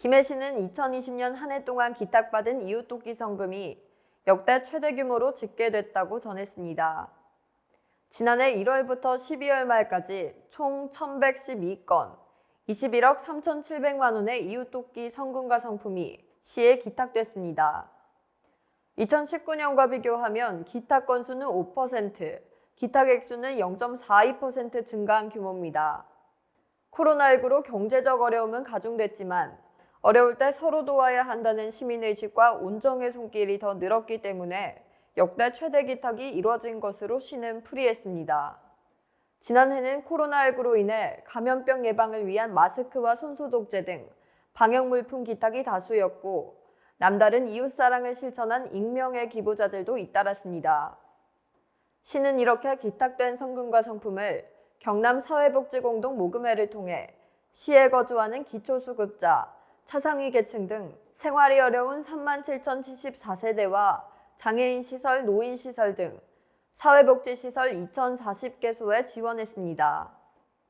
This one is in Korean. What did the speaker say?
김해 시는 2020년 한 해 동안 기탁받은 이웃돕기 성금이 역대 최대 규모로 집계됐다고 전했습니다. 지난해 1월부터 12월 말까지 총 1,112건, 21억 3,700만 원의 이웃돕기 성금과 성품이 시에 기탁됐습니다. 2019년과 비교하면 기탁 건수는 5%, 기탁 액 수는 0.42% 증가한 규모입니다. 코로나19로 경제적 어려움은 가중됐지만 어려울 때 서로 도와야 한다는 시민의식과 온정의 손길이 더 늘었기 때문에 역대 최대 기탁이 이뤄진 것으로 시는 풀이했습니다. 지난해는 코로나19로 인해 감염병 예방을 위한 마스크와 손소독제 등 방역 물품 기탁이 다수였고 남다른 이웃사랑을 실천한 익명의 기부자들도 잇따랐습니다. 시는 이렇게 기탁된 성금과 성품을 경남 사회복지공동 모금회를 통해 시에 거주하는 기초수급자, 차상위 계층 등 생활이 어려운 37,074세대와 장애인 시설, 노인 시설 등 사회복지시설 2,040개소에 지원했습니다.